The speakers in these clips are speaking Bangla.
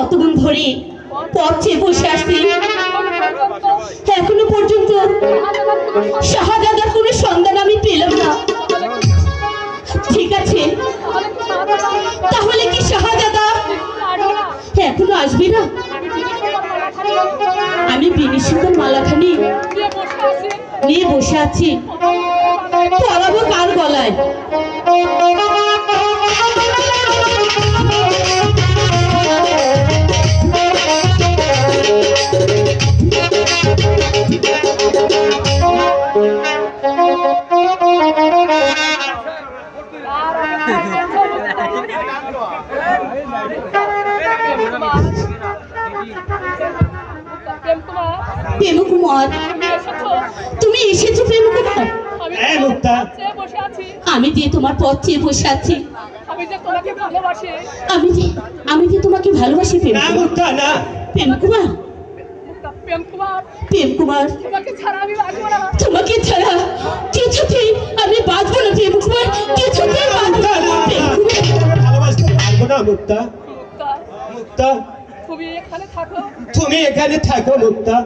কতক্ষণ ধরে পথ চেয়ে বসে আসছি এখনও পর্যন্ত শাহজাদার কোনো সন্ধান আমি পেলাম না। ঠিক আছে। তাহলে কি শাহজাদা এখনও আসবি না? আমি বিনিশুদ্ধ মালাখানি নিয়ে বসে আছি। পরাবো কার গলায়? প্রেম কুমার তুমি এসেছ প্রেম কুমার হ্যাঁ মুক্তা। আমি যে তোমার পথ চেয়ে বসে আছি। আমি যে তোমাকে ভালোবাসি। আমি যে আমি যে তোমাকে ভালোবাসি না ছাড়া আমি বাঁচবো না। তোমাকে ছাড়া কিছুতেই আমি বাঁচবো না প্রেম মুক্তা? মুক্তা। তুমি এখানে থাকো। তুমি এখানে থাকো মুক্তা।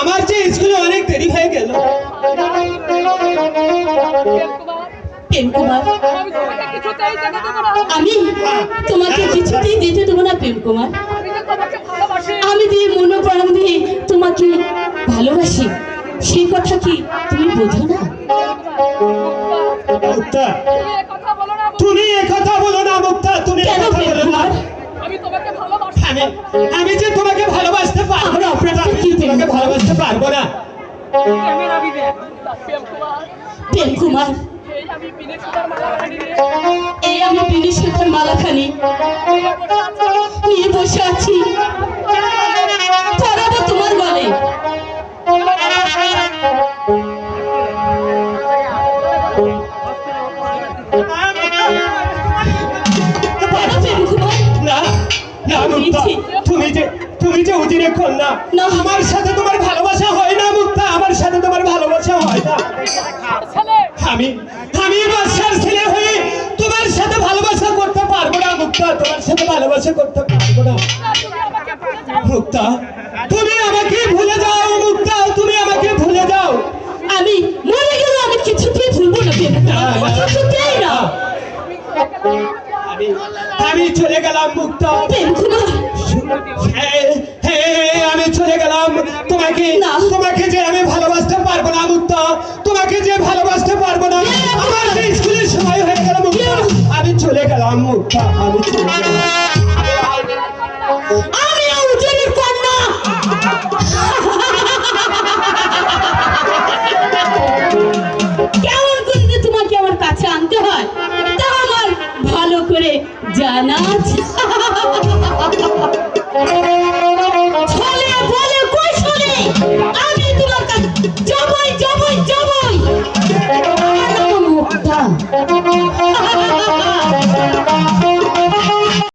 আমার যে স্কুলে অনেক দেরি হয়ে গেল। আমি তোমাকে কিছুতেই যেতে দেবো না। প্রেম কুমার আমি যে মনোপ্রাণ দিয়ে তোমাকে ভালোবাসি সেই কথা কি তুমি বোঝো না? মুক্তা, মুক্তা। তুমি এ কথা বলো না মুক্তা। তুমি না প্রেম কুমার। এই আমি বিনে সুতার মালাখানি। নিয়ে বসে আছি। পরাবো তোমার গলে তুমি যে তুমি যে উজিরে কন্যা না। আমার সাথে তোমার ভালোবাসা হয় সাথে তোমার ভালোবাসা হয় না? আমি আমি বাদশার ছেলে হয়ে তোমার সাথে ভালোবাসা করতে পারব না মুক্তা তোমার সাথে ভালোবাসা করতে পারব না। মুক্তা তুমি আমি চলে গেলাম মুক্তা। হ্যাঁ, হ্যাঁ, আমি চলে গেলাম। তোমাকে। তোমাকে যে আমি ভালোবাসতে পারব না মুক্ত। তোমাকে যে ভালোবাসতে পারব না আমার স্কুলের সময় হয়ে গেল মুক্তা। আমি চলে গেলাম মুক্ত আমি চলে গেলাম জানা আছে